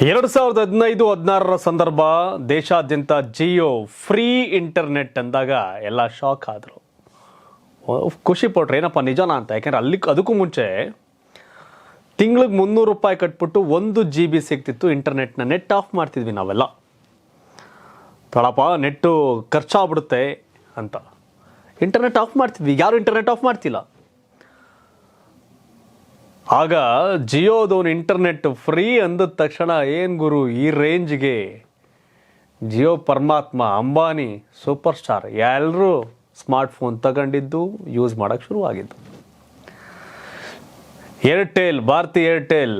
ಎರಡು ಸಾವಿರದ ಹದಿನೈದು, ಹದಿನಾರರ ಸಂದರ್ಭ ದೇಶಾದ್ಯಂತ ಜಿಯೋ ಫ್ರೀ ಇಂಟರ್ನೆಟ್ ಅಂದಾಗ ಎಲ್ಲ ಶಾಕ್ ಆದರು. ಖುಷಿ ಪಟ್ರು. ಏನಪ್ಪ, ನಿಜನಾ ಅಂತ? ಯಾಕೆಂದ್ರೆ ಅಲ್ಲಿ ಅದಕ್ಕೂ ಮುಂಚೆ ತಿಂಗ್ಳಿಗೆ ಮುನ್ನೂರು ರೂಪಾಯಿ ಕಟ್ಬಿಟ್ಟು ಒಂದು ಜಿ ಬಿ ಸಿಗ್ತಿತ್ತು ಇಂಟರ್ನೆಟ್ನ. ನೆಟ್ ಆಫ್ ಮಾಡ್ತಿದ್ವಿ ನಾವೆಲ್ಲ. ತಳಪ್ಪ, ನೆಟ್ಟು ಖರ್ಚಾಗ್ಬಿಡುತ್ತೆ ಅಂತ. ಇಂಟರ್ನೆಟ್ ಆಫ್ ಮಾಡ್ತಿದ್ವಿ. ಯಾರು ಇಂಟರ್ನೆಟ್ ಆಫ್ ಮಾಡ್ತಿಲ್ಲ? ಆಗ ಜಿಯೋದವನು ಇಂಟರ್ನೆಟ್ ಫ್ರೀ ಅಂದ ತಕ್ಷಣ ಏನು ಗುರು ಈ ರೇಂಜ್ಗೆ? ಜಿಯೋ ಪರಮಾತ್ಮ, ಅಂಬಾನಿ ಸೂಪರ್ ಸ್ಟಾರ್ ಎಲ್ಲರೂ ಸ್ಮಾರ್ಟ್ಫೋನ್ ತಗೊಂಡಿದ್ದು, ಯೂಸ್ ಮಾಡೋಕ್ಕೆ ಶುರುವಾಗಿದ್ದು ಏರ್ಟೆಲ್, ಭಾರತಿ ಏರ್ಟೆಲ್,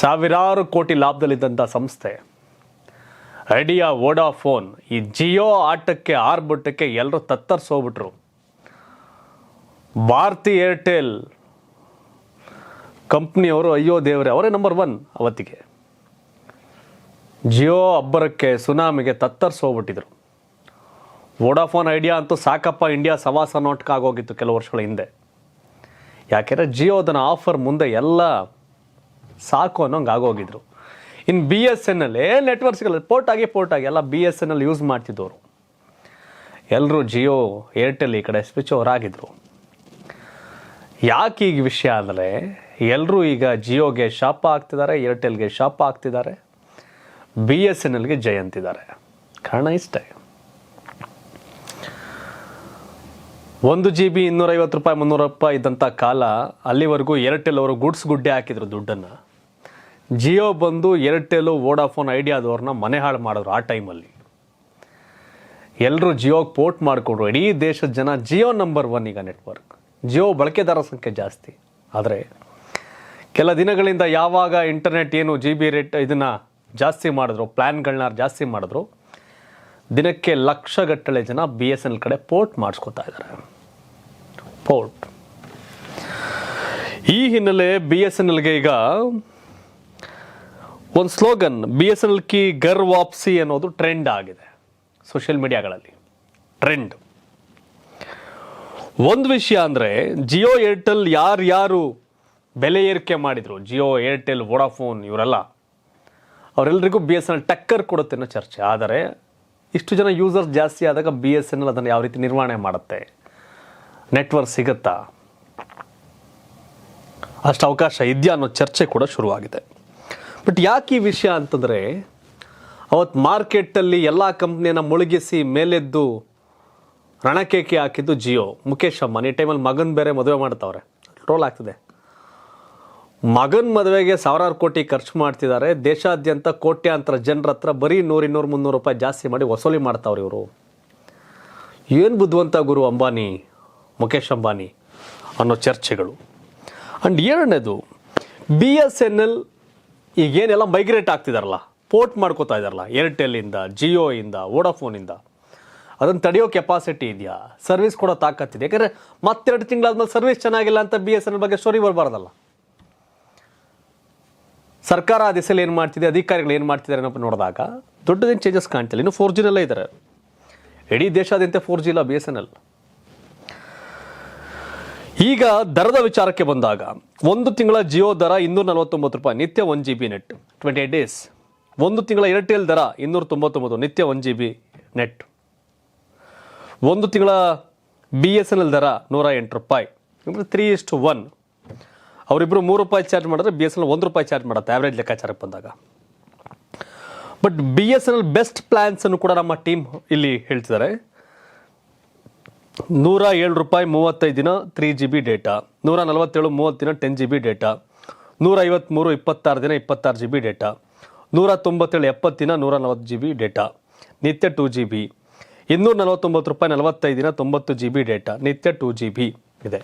ಸಾವಿರಾರು ಕೋಟಿ ಲಾಭದಲ್ಲಿದ್ದಂಥ ಸಂಸ್ಥೆ. ಐಡಿಯಾ, ವೋಡಾಫೋನ್, ಈ ಜಿಯೋ ಆಟಕ್ಕೆ, ಆರ್ಭಟಕ್ಕೆ ಎಲ್ಲರೂ ತತ್ತರಿಸೋಗ್ಬಿಟ್ರು. ಭಾರತಿ ಏರ್ಟೆಲ್ ಕಂಪ್ನಿಯವರು, ಅಯ್ಯೋ ದೇವರೇ, ಅವರೇ ನಂಬರ್ ಒನ್ ಅವತ್ತಿಗೆ. ಜಿಯೋ ಅಬ್ಬರಕ್ಕೆ ಸುನಾಮಿಗೆ ತತ್ತರಿಸೋಗ್ಬಿಟ್ಟಿದ್ರು ವೋಡಾಫೋನ್ ಐಡಿಯಾ ಅಂತೂ ಸಾಕಪ್ಪ ಇಂಡಿಯಾ ಸವಾಸ ನೋಟ್ಕ ಆಗೋಗಿತ್ತು ಕೆಲವು ವರ್ಷಗಳ ಹಿಂದೆ. ಯಾಕೆಂದರೆ ಜಿಯೋದನ ಆಫರ್ ಮುಂದೆ ಎಲ್ಲ ಸಾಕು ಅನ್ನೋಂಗೆ ಆಗೋಗಿದ್ರು. ಇನ್ನು ಬಿ ಎಸ್ ಎನ್ ಎಲ್ ನೆಟ್ವರ್ಕ್ಸ್ಗಳ ಪೋರ್ಟ್ ಆಗಿ ಪೋರ್ಟ್ ಎಲ್ಲ B S N L use ಮಾಡ್ತಿದ್ದವರು ಎಲ್ಲರೂ ಜಿಯೋ ಏರ್ಟೆಲ್ ಈ ಕಡೆ ಸ್ವಿಚ್ ಓವರ್ ಆಗಿದ್ರು. ಯಾಕೆ ಈಗ ವಿಷಯ ಅಂದರೆ ಎಲ್ಲರೂ ಈಗ ಜಿಯೋಗೆ ಶಾಪ ಆಗ್ತಿದ್ದಾರೆ, ಏರ್ಟೆಲ್ಗೆ ಶಾಪ ಆಗ್ತಿದ್ದಾರೆ, ಬಿ ಎಸ್ ಎನ್ ಎಲ್ಗೆ ಜೈ ಅಂತಿದ್ದಾರೆ ಕಾರಣ ಇಷ್ಟೇ. ಒಂದು ಜಿ ಬಿ ಇನ್ನೂರೈವತ್ತು ರೂಪಾಯಿ, ಮುನ್ನೂರು ರೂಪಾಯಿ ಇದ್ದಂಥ ಕಾಲ ಅಲ್ಲಿವರೆಗೂ ಏರ್ಟೆಲ್ ಅವರು ಗುಡ್ಸ್ ಗುಡ್ಡೆ ಹಾಕಿದ್ರು ದುಡ್ಡನ್ನು. ಜಿಯೋ ಬಂದು ಏರ್ಟೆಲು, ವೋಡಾಫೋನ್, ಐಡಿಯಾದವ್ರನ್ನ ಮನೆ ಹಾಳು ಮಾಡಿದ್ರು ಆ ಟೈಮಲ್ಲಿ. ಎಲ್ಲರೂ ಜಿಯೋಗೆ ಪೋರ್ಟ್ ಮಾಡಿಕೊಡ್ರು. ಇಡೀ ದೇಶದ ಜನ ಜಿಯೋ ನಂಬರ್ ಒನ್ ಈಗ ನೆಟ್ವರ್ಕ್. ಜಿಯೋ ಬಳಕೆದಾರ ಸಂಖ್ಯೆ ಜಾಸ್ತಿ. ಆದರೆ ಕೆಲ ದಿನಗಳಿಂದ ಯಾವಾಗ ಇಂಟರ್ನೆಟ್ ಏನು ಜಿ ಬಿ ರೇಟ್ ಇದನ್ನು ಜಾಸ್ತಿ ಮಾಡಿದ್ರು ಪ್ಲ್ಯಾನ್ಗಳನ್ನ ಜಾಸ್ತಿ ಮಾಡಿದ್ರು, ದಿನಕ್ಕೆ ಲಕ್ಷಗಟ್ಟಲೆ ಜನ ಬಿ ಎಸ್ ಎನ್ ಎಲ್ ಕಡೆ ಪೋರ್ಟ್ ಮಾಡಿಸ್ಕೊತಾ ಇದ್ದಾರೆ ಪೋರ್ಟ್ ಈ ಹಿನ್ನೆಲೆ ಬಿ ಎಸ್ ಎನ್ ಎಲ್ಗೆ ಈಗ ಒಂದು slogan B S N L ಕಿ ಗರ್ ವಾಪ್ಸಿ ಅನ್ನೋದು ಟ್ರೆಂಡ್ ಆಗಿದೆ ಸೋಷಿಯಲ್ ಮೀಡಿಯಾಗಳಲ್ಲಿ ಟ್ರೆಂಡ್ ಒಂದು ವಿಷಯ ಅಂದರೆ ಜಿಯೋ ಏರ್ಟೆಲ್ ಯಾರ್ಯಾರು ಬೆಲೆ ಏರಿಕೆ ಮಾಡಿದರು ಜಿಯೋ ಏರ್ಟೆಲ್ ವೋಡಾಫೋನ್ ಇವರೆಲ್ಲ. ಅವರೆಲ್ಲರಿಗೂ ಬಿ ಎಸ್ ಎನ್ ಎಲ್ ಟಕ್ಕರ್ ಕೊಡುತ್ತೆ ಅನ್ನೋ ಚರ್ಚೆ. ಆದರೆ, ಇಷ್ಟು ಜನ ಯೂಸರ್ಸ್ ಜಾಸ್ತಿ ಆದಾಗ ಬಿ ಎಸ್ ಎನ್ ಎಲ್ ಅದನ್ನು ಯಾವ ರೀತಿ ನಿರ್ವಹಣೆ ಮಾಡುತ್ತೆ? ನೆಟ್ವರ್ಕ್ ಸಿಗುತ್ತಾ? ಅಷ್ಟು ಅವಕಾಶ ಇದೆಯಾ ಅನ್ನೋ ಚರ್ಚೆ ಕೂಡ ಶುರುವಾಗಿದೆ. ಬಟ್ ಯಾಕೆ ಈ ವಿಷಯ ಅಂತಂದರೆ ಅವತ್ತು ಮಾರ್ಕೆಟಲ್ಲಿ ಎಲ್ಲ ಕಂಪ್ನಿಯನ್ನು ಮುಳುಗಿಸಿ ಮೇಲೆದ್ದು ರಣಕೇಕೆ ಹಾಕಿದ್ದು ಜಿಯೋ ಮುಖೇಶ್ ಅಂಬಾನಿ, ಈ ಟೈಮಲ್ಲಿ ಮಗನ ಬೇರೆ ಮದುವೆ ಮಾಡ್ತಾವ್ರೆ. ಟ್ರೋಲ್ ಆಗ್ತದೆ. ಮಗನ ಮದುವೆಗೆ ಸಾವಿರಾರು ಕೋಟಿ ಖರ್ಚು ಮಾಡ್ತಿದ್ದಾರೆ. ದೇಶಾದ್ಯಂತ ಕೋಟ್ಯಾಂತರ ಜನರ ಹತ್ರ ಬರೀ ನೂರು ಇನ್ನೂರು ಮುನ್ನೂರು ರೂಪಾಯಿ ಜಾಸ್ತಿ ಮಾಡಿ ವಸೂಲಿ ಮಾಡ್ತಾವ್ರಿ ಇವರು. ಏನು ಬುದ್ಧಿವಂತ ಗುರು ಅಂಬಾನಿ ಮುಖೇಶ್ ಅಂಬಾನಿ ಅನ್ನೋ ಚರ್ಚೆಗಳು. ಆ್ಯಂಡ್ ಎರಡನೇದು, ಬಿ ಎಸ್ ಎನ್ ಎಲ್ ಈಗೇನೆಲ್ಲ ಮೈಗ್ರೇಟ್ ಆಗ್ತಿದಾರಲ್ಲ, ಪೋರ್ಟ್ ಮಾಡ್ಕೋತಾ ಇದ್ದಾರಲ್ಲ ಏರ್ಟೆಲ್ಲಿಂದ ಜಿಯೋಯಿಂದ ವೋಡಾಫೋನಿಂದ ಅದನ್ನು ತಡೆಯೋ ಕೆಪಾಸಿಟಿ ಇದೆಯಾ? ಸರ್ವಿಸ್ ಕೊಡೋ ತಾಕತ್ತಿದೆ ಯಾಕಂದರೆ ಮತ್ತೆರಡು ತಿಂಗಳಾದ್ಮೇಲೆ ಸರ್ವಿಸ್ ಚೆನ್ನಾಗಿಲ್ಲ ಅಂತ ಬಿ ಎಸ್ ಎನ್ ಎಲ್ ಬಗ್ಗೆ ಸ್ಟೋರಿ ಬರಬಾರ್ದಲ್ಲ. ಸರ್ಕಾರ ಆ ದಿಸಲ್ಲಿ ಏನು ಮಾಡ್ತಿದೆ, ಅಧಿಕಾರಿಗಳು ಏನು ಮಾಡ್ತಿದ್ದಾರೆ ಅನ್ನೋ ನೋಡಿದಾಗ ದೊಡ್ಡದೇನು ಚೇಂಜಸ್ ಕಾಣ್ತಿಲ್ಲ. ಇನ್ನು ಫೋರ್ ಜಿನಲ್ಲೇ ಇದ್ದಾರೆ ಇಡೀ ದೇಶಾದ್ಯಂತ ಫೋರ್ ಜಿ ಇಲ್ಲ ಬಿ ಎಸ್ ಎನ್ ಎಲ್ ಈಗ ದರದ ವಿಚಾರಕ್ಕೆ ಬಂದಾಗ, ಒಂದು ತಿಂಗಳ ಜಿಯೋ ದರ ಇನ್ನೂರ ನಲವತ್ತೊಂಬತ್ತು ರೂಪಾಯಿ, ನಿತ್ಯ one G B net twenty eight days ಒಂದು ತಿಂಗಳ ಏರ್ಟೆಲ್ ದರ ಇನ್ನೂರ ತೊಂಬತ್ತೊಂಬತ್ತು ನಿತ್ಯ ಒನ್ ಜಿ ಬಿ ನೆಟ್ ಒಂದು ತಿಂಗಳ ಬಿ ಎಸ್ ಎನ್ ಎಲ್ ದರ ನೂರ ಎಂಟು ರೂಪಾಯಿ. ತ್ರೀ ಇಷ್ಟು ಒನ್ ಅವರಿಬ್ಬರು ಮೂರು ರೂಪಾಯಿ ಚಾರ್ಜ್ ಮಾಡಿದ್ರೆ ಬಿ ಎಸ್ ಎನ್ ಎಲ್ ಒಂದು ರೂಪಾಯಿ ಚಾರ್ಜ್ ಮಾಡುತ್ತೆ ಆವ್ರೇಜ್ ಲೆಕ್ಕಾಚಾರಕ್ಕೆ ಬಂದಾಗ. But B S N L best plans ಅನ್ನು ಕೂಡ ನಮ್ಮ ಟೀಮ್ ಇಲ್ಲಿ ಹೇಳ್ತಿದ್ದಾರೆ. ನೂರ ಏಳು ರೂಪಾಯಿ ಮೂವತ್ತೈದು ದಿನ ತ್ರೀ ಜಿ ಬಿ ಡೇಟಾ ನೂರ ನಲವತ್ತೇಳು ಮೂವತ್ತು ದಿನ ಟೆನ್ ಜಿ ಬಿ ಡೇಟಾ ನೂರ ಐವತ್ತ್ಮೂರು ಇಪ್ಪತ್ತಾರು ದಿನ ಇಪ್ಪತ್ತಾರು ಜಿ ಬಿ ಡೇಟಾ ನೂರ ತೊಂಬತ್ತೇಳು ಎಪ್ಪತ್ತು ದಿನ ನೂರ ನಲವತ್ತು ಜಿ ಬಿ ಡೇಟಾ ನಿತ್ಯ ಟೂ ಜಿ ಬಿ ಇನ್ನೂರ ನಲವತ್ತೊಂಬತ್ತು ರೂಪಾಯಿ ನಲವತ್ತೈದು ದಿನ ತೊಂಬತ್ತು ಜಿ ಬಿ ಡೇಟಾ ನಿತ್ಯ ಟೂ ಜಿ ಬಿ ಇದೆ.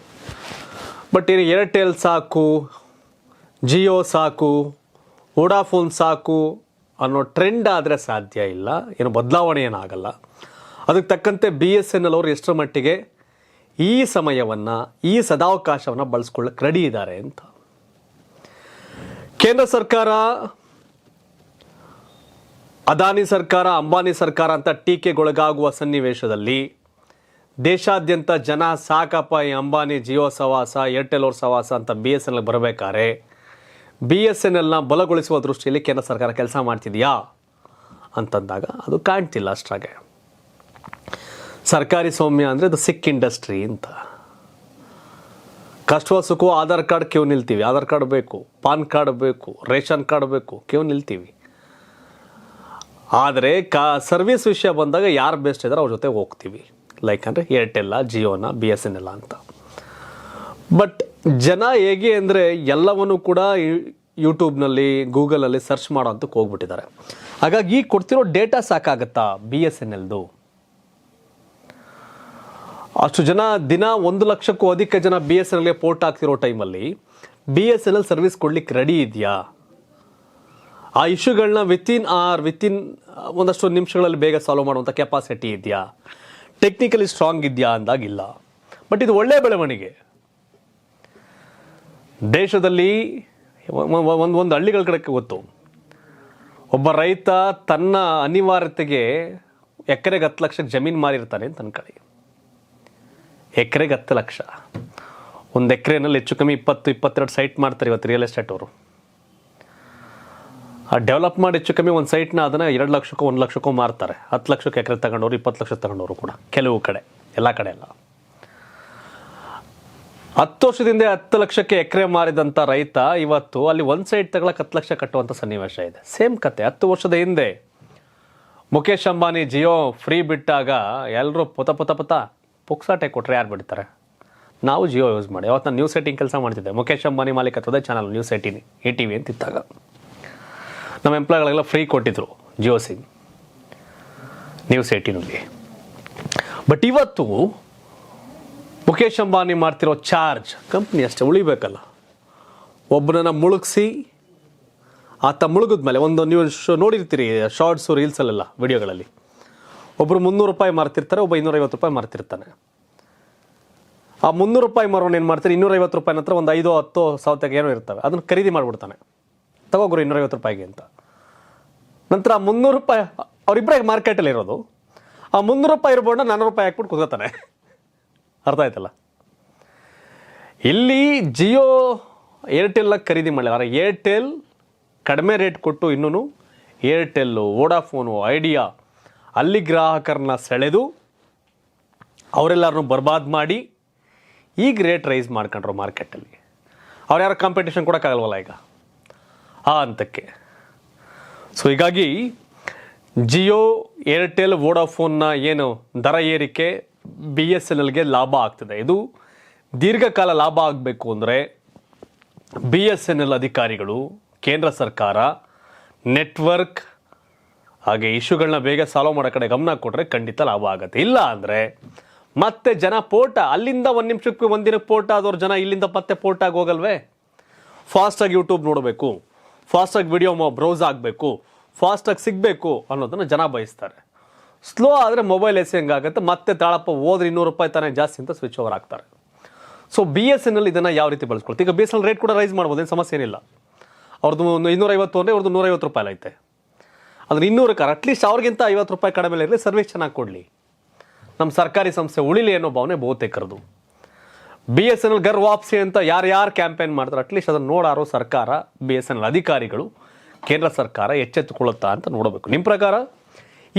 ಬಟ್ ಇನ್ನು ಏರ್ಟೆಲ್ ಸಾಕು ಜಿಯೋ ಸಾಕು ವೋಡಾಫೋನ್ ಸಾಕು ಅನ್ನೋ ಟ್ರೆಂಡ್ ಆದರೆ ಸಾಧ್ಯ ಇಲ್ಲ. ಏನು ಬದಲಾವಣೆ ಏನಾಗಲ್ಲ. ಅದಕ್ಕೆ ತಕ್ಕಂತೆ ಬಿ ಎಸ್ ಎನ್ ಎಲ್ ಅವರು ಎಷ್ಟರ ಮಟ್ಟಿಗೆ ಈ ಸಮಯವನ್ನು, ಈ ಸದಾವಕಾಶವನ್ನು ಬಳಸ್ಕೊಳ್ಳೋಕೆ ರೆಡಿ ಇದ್ದಾರೆ ಅಂತ. ಕೇಂದ್ರ ಸರ್ಕಾರ ಅದಾನಿ ಸರ್ಕಾರ ಅಂಬಾನಿ ಸರ್ಕಾರ ಅಂತ ಟೀಕೆಗೊಳಗಾಗುವ ಸನ್ನಿವೇಶದಲ್ಲಿ ದೇಶಾದ್ಯಂತ ಜನ ಸಾಕಪ್ಪ ಈ ಅಂಬಾನಿ ಜಿಯೋ ಸವಾಸ, ಏರ್ಟೆಲ್ ಅವ್ರ ಸವಾಸ ಅಂತ ಬಿ ಎಸ್ ಎನ್ ಎಲ್ ಬರಬೇಕಾದ್ರೆ ಬಿ ಎಸ್ ಎನ್ ಎಲ್ನ ಬಲಗೊಳಿಸುವ ದೃಷ್ಟಿಯಲ್ಲಿ ಕೇಂದ್ರ ಸರ್ಕಾರ ಕೆಲಸ ಮಾಡ್ತಿದೆಯಾ ಅಂತಂದಾಗ ಅದು ಕಾಣ್ತಿಲ್ಲ ಅಷ್ಟಾಗೆ. ಸರ್ಕಾರಿ ಸೌಮ್ಯ ಅಂದರೆ ಅದು ಸಿಕ್ ಇಂಡಸ್ಟ್ರಿ ಅಂತ. ಕಷ್ಟವ ಸುಖವೋ ಆಧಾರ್ ಕಾರ್ಡ್ ಕ್ಯೂ ನಿಲ್ತೀವಿ. ಆಧಾರ್ ಕಾರ್ಡ್ ಬೇಕು, ಪಾನ್ ಕಾರ್ಡ್ ಬೇಕು, ರೇಷನ್ ಕಾರ್ಡ್ ಬೇಕು, ಕ್ಯೂ ನಿಲ್ತೀವಿ. ಆದರೆ ಕಾ ಸರ್ವಿಸ್ ವಿಷಯ ಬಂದಾಗ ಯಾರು ಬೆಸ್ಟ್ ಇದ್ದಾರೆ ಅವ್ರ ಜೊತೆ ಹೋಗ್ತೀವಿ. ಲೈಕ್ ಅಂದರೆ ಏರ್ಟೆಲ್ಲ ಜಿಯೋನ ಬಿ ಎಸ್ ಎನ್ ಎಲ್ ಅಂತ. ಬಟ್ ಜನ ಹೇಗೆ ಅಂದರೆ ಎಲ್ಲವನ್ನು ಕೂಡ ಯೂಟ್ಯೂಬ್ನಲ್ಲಿ ಗೂಗಲಲ್ಲಿ ಸರ್ಚ್ ಮಾಡೋ ಅಂತಕ್ಕೆ ಹೋಗ್ಬಿಟ್ಟಿದ್ದಾರೆ. ಹಾಗಾಗಿ ಈ ಕೊಡ್ತಿರೋ ಡೇಟಾ ಸಾಕಾಗತ್ತಾ ಬಿ ಎಸ್ ಎನ್ ಎಲ್ದು ಅಷ್ಟು ಜನ ದಿನ ಒಂದು ಲಕ್ಷಕ್ಕೂ ಅಧಿಕ ಜನ ಬಿ ಎಸ್ ಎನ್ ಎಲ್ಗೆ ಪೋರ್ಟ್ ಆಗ್ತಿರೋ ಟೈಮಲ್ಲಿ B S N L service ಕೊಡ್ಲಿಕ್ಕೆ ರೆಡಿ ಇದೆಯಾ? ಆ ಇಶ್ಯೂಗಳನ್ನ ವಿತಿನ್ ಆರ್ ವಿತಿನ್ ಒಂದಷ್ಟು ನಿಮಿಷಗಳಲ್ಲಿ ಬೇಗ ಸಾಲ್ವ್ ಮಾಡುವಂಥ ಕೆಪಾಸಿಟಿ ಇದೆಯಾ? ಟೆಕ್ನಿಕಲಿ ಸ್ಟ್ರಾಂಗ್ ಇದೆಯಾ ಅಂದಾಗಿಲ್ಲ. ಬಟ್ ಇದು ಒಳ್ಳೆಯ ಬೆಳವಣಿಗೆ. ದೇಶದಲ್ಲಿ ಒಂದು ಒಂದು ಹಳ್ಳಿಗಳ ಕಡೆ ಗೊತ್ತು. ಒಬ್ಬ ರೈತ ತನ್ನ ಅನಿವಾರ್ಯತೆಗೆ ಎಕರೆಗೆ ಹತ್ತು ಲಕ್ಷ ಜಮೀನು ಮಾರಿರ್ತಾನೆ ಅಂತ ಅನ್ಕೊಳ್ಳಿ ಎಕರೆಗೆ ಹತ್ತು ಲಕ್ಷ. ಒಂದು ಎಕರೆನಲ್ಲಿ ಹೆಚ್ಚು ಕಮ್ಮಿ ಇಪ್ಪತ್ತು, ಇಪ್ಪತ್ತೆರಡು ಸೈಟ್ ಮಾಡ್ತಾರೆ ಇವತ್ತು ರಿಯಲ್ ಎಸ್ಟೇಟ್ ಅವರು. ಡೆವಲಪ್ ಮಾಡಿ ಹೆಚ್ಚು ಕಮ್ಮಿ ಒಂದು ಸೈಟ್ನ ಅದನ್ನು ಎರಡು ಲಕ್ಷಕ್ಕೂ, ಒಂದು ಲಕ್ಷಕ್ಕೂ ಮಾರ್ತಾರೆ. ಹತ್ತು ಲಕ್ಷಕ್ಕೆ ಎಕರೆ ತಗೊಂಡವರು, ಇಪ್ಪತ್ತು ಲಕ್ಷ ತಗೊಂಡವರು ಕೂಡ, ಕೆಲವು ಕಡೆ, ಎಲ್ಲ ಕಡೆ ಎಲ್ಲ. ಹತ್ತು ವರ್ಷದಿಂದ ಹತ್ತು ಲಕ್ಷಕ್ಕೆ ಎಕರೆ ಮಾರಿದಂಥ ರೈತ ಇವತ್ತು ಅಲ್ಲಿ ಒಂದು ಸೈಟ್ ತಗೊಳಕ್ಕೆ ಹತ್ತು ಲಕ್ಷ ಕಟ್ಟುವಂಥ ಸನ್ನಿವೇಶ ಇದೆ. ಸೇಮ್ ಕತೆ, ಹತ್ತು ವರ್ಷದ ಹಿಂದೆ ಮುಖೇಶ್ ಅಂಬಾನಿ ಜಿಯೋ ಫ್ರೀ ಬಿಟ್ಟಾಗ ಎಲ್ಲರೂ ಪೊತ ಪುತ ಪೊತ ಪುಕ್ಸಾಟೆ ಕೊಟ್ಟರೆ ಯಾರು ಬಿಡ್ತಾರೆ? ನಾವು ಜಿಯೋ ಯೂಸ್ ಮಾಡಿ. ಅವತ್ತು ನಾನು ನ್ಯೂಸ್ ಏಟಿಂಗ್ ಕೆಲಸ ಮಾಡ್ತಿದ್ದೆ. ಮುಖೇಶ್ ಅಂಬಾನಿ ಮಾಲೀಕತ್ವದ channel news ಏಟಿನಿ A T V ಅಂತ ಇದ್ದಾಗ ನಮ್ಮ ಎಂಪ್ಲಾಯ್ಗಳಿಗೆಲ್ಲ ಫ್ರೀ ಕೊಟ್ಟಿದ್ರು ಜಿಯೋ ಸಿಮ್ ನ್ಯೂಸ್ ಏಟಿನಲ್ಲಿ ಬಟ್ ಇವತ್ತು ಮುಖೇಶ್ ಅಂಬಾನಿ ಮಾಡ್ತಿರೋ ಚಾರ್ಜ್ ಕಂಪ್ನಿ ಅಷ್ಟೇ ಉಳಿಬೇಕಲ್ಲ. ಒಬ್ಬನನ್ನು ಮುಳುಗಿಸಿ, ಆತ ಮುಳುಗಿದ ಮೇಲೆ ಒಂದು ನೀವು ಶೋ ನೋಡಿರ್ತೀರಿ ಶಾರ್ಟ್ಸು ರೀಲ್ಸಲ್ಲೆಲ್ಲ ವಿಡಿಯೋಗಳಲ್ಲಿ. ಒಬ್ಬರು ಮುನ್ನೂರು ರೂಪಾಯಿ ಮಾರ್ತಿರ್ತಾರೆ, ಒಬ್ಬ ಇನ್ನೂರೈವತ್ತು ರೂಪಾಯಿ ಮಾರ್ತಿರ್ತಾನೆ. ಆ ಮುನ್ನೂರು ರೂಪಾಯಿ ಮಾರೋನು ಏನು ಮಾಡ್ತಾರೆ ಇನ್ನೂರೈವತ್ತು ರೂಪಾಯಿ ನಂತರ ಒಂದು ಐದು, ಹತ್ತು, ಸಾವಿರಕ್ಕೆ ಏನೋ ಇರ್ತವೆ. ಅದನ್ನು ಖರೀದಿ ಮಾಡಿಬಿಡ್ತಾನೆ. ತಗೋಗ್ರು ಇನ್ನೂರೈವತ್ತು ರೂಪಾಯಿಗೆ ಅಂತ. ನಂತರ ಮುನ್ನೂರು ರೂಪಾಯಿ ಅವರಿಬ್ಬರೇ ಮಾರ್ಕೆಟಲ್ಲಿ ಇರೋದು. ಆ ಮುನ್ನೂರು ರೂಪಾಯಿ ಇರ್ಬೋಣ ನಾನ್ನೂರು ರೂಪಾಯಿ ಹಾಕ್ಬಿಟ್ಟು ಕುತ್ಕೋತಾನೆ. ಅರ್ಥ ಆಯ್ತಲ್ಲ? ಇಲ್ಲಿ ಜಿಯೋ ಏರ್ಟೆಲ್ನ ಖರೀದಿ ಮಾಡಿಲ್ಲ ಆದರೆ ಏರ್ಟೆಲ್ ಕಡಿಮೆ ರೇಟ್ ಕೊಟ್ಟು ಇನ್ನೂ ಏರ್ಟೆಲ್ಲು ವೋಡಾಫೋನು ಐಡಿಯಾ ಅಲ್ಲಿ ಗ್ರಾಹಕರನ್ನ ಸೆಳೆದು ಅವರೆಲ್ಲರನ್ನು ಬರ್ಬಾದ್ ಮಾಡಿ ಈಗ ರೇಟ್ ರೈಸ್ ಮಾಡ್ಕೊಂಡ್ರು ಮಾರ್ಕೆಟಲ್ಲಿ ಅವ್ರು ಯಾರು ಕಾಂಪಿಟೇಷನ್ ಕೊಡೋಕ್ಕಾಗಲ್ವಲ್ಲ ಈಗ? ಆ ಹಂತಕ್ಕೆ. ಸೊ ಹೀಗಾಗಿ ಜಿಯೋ ಏರ್ಟೆಲ್ ವೋಡಾಫೋನ್ನ ಏನು ದರ ಏರಿಕೆ ಬಿ ಎಸ್ ಎನ್ ಎಲ್ಗೆ ಲಾಭ ಆಗ್ತದೆ. ಇದು ದೀರ್ಘಕಾಲ ಲಾಭ ಆಗಬೇಕು ಅಂದರೆ ಬಿ ಎಸ್ ಎನ್ ಎಲ್ ಅಧಿಕಾರಿಗಳು, ಕೇಂದ್ರ ಸರ್ಕಾರ, ನೆಟ್ವರ್ಕ್, ಹಾಗೆ ಇಶ್ಯೂಗಳನ್ನ ಬೇಗ ಸಾಲ್ವ್ ಮಾಡೋ ಕಡೆ ಗಮನ ಕೊಟ್ಟರೆ ಖಂಡಿತ ಲಾಭ ಆಗುತ್ತೆ. ಇಲ್ಲ ಅಂದರೆ ಮತ್ತೆ ಜನ ಪೋಟ ಅಲ್ಲಿಂದ ಒಂದು ನಿಮಿಷಕ್ಕೆ ಒಂದಿನ ಪೋಟ ಆದವ್ರ ಜನ ಇಲ್ಲಿಂದ ಮತ್ತೆ ಪೋಟಾಗಿ ಹೋಗಲ್ವೇ? ಫಾಸ್ಟಾಗಿ ಯೂಟ್ಯೂಬ್ ನೋಡಬೇಕು. ಫಾಸ್ಟಾಗಿ ವಿಡಿಯೋ ಬ್ರೌಸ್ ಆಗಬೇಕು ಫಾಸ್ಟಾಗಿ ಸಿಗಬೇಕು ಅನ್ನೋದನ್ನು ಜನ ಬಯಸ್ತಾರೆ. ಸ್ಲೋ ಆದರೆ ಮೊಬೈಲ್ ಎಸ್ ಹೆಂಗಾಗುತ್ತೆ, ಮತ್ತೆ ತಾಳಪ್ಪ ಹೋದ್ರೆ ಇನ್ನೂರು ರೂಪಾಯಿ ತಾನೇ ಜಾಸ್ತಿ ಅಂತ ಸ್ವಿಚ್ ಓವರ್ ಆಗ್ತಾರೆ. So B S N L ಇದನ್ನು ಯಾವ ರೀತಿ ಬಳಸ್ಕೊಳ್ತೀವಿ? ಈಗ ಬಿ ಎಸ್ ಎಲ್ ರೇಟ್ ಕೂಡ ರೈಸ್ ಮಾಡ್ಬೋದು, ಏನು ಸಮಸ್ಯೆ ಏನಿಲ್ಲ. ಅವ್ರದ್ದು ಒಂದು ಇನ್ನೂರೈವತ್ತು ಅಂದರೆ ಅವ್ರದ್ದು ನೂರೈವತ್ತು ರೂಪಾಯಿ ಐತೆ. ಅಂದ್ರೆ ಇನ್ನೂರಕ್ಕೆ ಅಟ್ಲೀಸ್ಟ್ ಅವ್ರಿಗಿಂತ ಐವತ್ತು ರೂಪಾಯಿ ಕಡಿಮೆ ಇರಲಿ ಸರ್ವಿಸ್ ಚೆನ್ನಾಗಿ ಕೊಡಲಿ. ನಮ್ಮ ಸರ್ಕಾರಿ ಸಂಸ್ಥೆ ಉಳಿಲಿ ಅನ್ನೋ ಭಾವನೆ ಬಹುತೇಕರದು ಬಿ ಎಸ್ ಎನ್ ಎಲ್ ಗರ್ ವಾಪಸಿ ಅಂತ ಯಾರ್ಯಾರು ಕ್ಯಾಂಪೇನ್ ಮಾಡ್ತಾರೆ ಅಟ್ಲೀಸ್ಟ್ ಅದನ್ನು ನೋಡಾರೋ ಸರ್ಕಾರ ಬಿ ಎಸ್ ಎನ್ ಎಲ್ ಅಧಿಕಾರಿಗಳು, ಕೇಂದ್ರ ಸರ್ಕಾರ ಎಚ್ಚೆತ್ತುಕೊಳ್ಳುತ್ತಾ ಅಂತ ನೋಡಬೇಕು. ನಿಮ್ಮ ಪ್ರಕಾರ?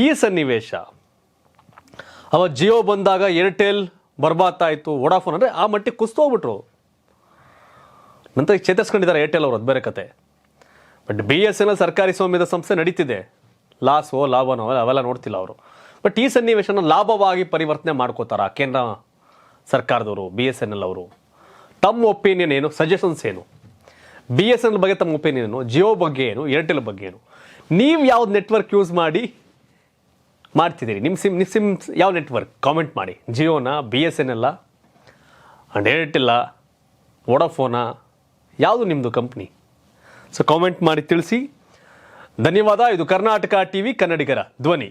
ಈ ಸನ್ನಿವೇಶ, ಅವ ಜಿಯೋ ಬಂದಾಗ ಏರ್ಟೆಲ್ ಬರ್ಬಾತಾಯಿತು ವೋಡಾಫೋನ್ ಅಂದರೆ ಆ ಮಟ್ಟಿಗೆ ಕುಸ್ತೋಗ್ಬಿಟ್ರು ನಂತರ ಈಗ ಚೇತರಿಸ್ಕೊಂಡಿದ್ದಾರೆ ಏರ್ಟೆಲ್ ಅವರು, ಅದು ಬೇರೆ ಕತೆ. But B S N L ಸರ್ಕಾರಿ ಸ್ವಾಮ್ಯದ ಸಂಸ್ಥೆ ನಡೀತಿದೆ. ಲಾಸೋ ಲಾಭನೋ ಅವೆಲ್ಲ ನೋಡ್ತಿಲ್ಲ ಅವರು. ಬಟ್ ಈ ಸನ್ನಿವೇಶನ ಲಾಭವಾಗಿ ಪರಿವರ್ತನೆ ಮಾಡ್ಕೋತಾರ ಕೇಂದ್ರ ಸರ್ಕಾರದವರು ಬಿ ಎಸ್ ಎನ್ ಎಲ್ ಅವರು. ತಮ್ಮ ಒಪಿನಿಯನ್ ಏನು? ಸಜೆಷನ್ಸ್ ಏನು? ಬಿ ಎಸ್ ಎನ್ ಎಲ್ ಬಗ್ಗೆ ತಮ್ಮ ಒಪಿನಿಯನ್ ಏನು? ಜಿಯೋ ಬಗ್ಗೆ ಏನು? ಏರ್ಟೆಲ್ ಬಗ್ಗೆ ಏನು? ನೀವು ಯಾವ್ದು ನೆಟ್ವರ್ಕ್ ಯೂಸ್ ಮಾಡಿ ಮಾಡ್ತಿದ್ದೀರಿ? ನಿಮ್ಮ ಸಿಮ್ ನಿಮ್ಮ ಸಿಮ್ ಯಾವ ನೆಟ್ವರ್ಕ್ ಕಾಮೆಂಟ್ ಮಾಡಿ. ಜಿಯೋನ ಬಿ ಎಸ್ ಎನ್ ಎಲ್ಲ ಆ್ಯಂಡ್ ಏರ್ಟೆಲ್ಲ ವೋಡಾಫೋನಾ ಯಾವುದು ನಿಮ್ಮದು ಕಂಪ್ನಿ ಸೊ ಕಾಮೆಂಟ್ ಮಾಡಿ ತಿಳಿಸಿ. ಧನ್ಯವಾದ. ಇದು ಕರ್ನಾಟಕ ಟಿವಿ ಕನ್ನಡಿಗರ ಧ್ವನಿ.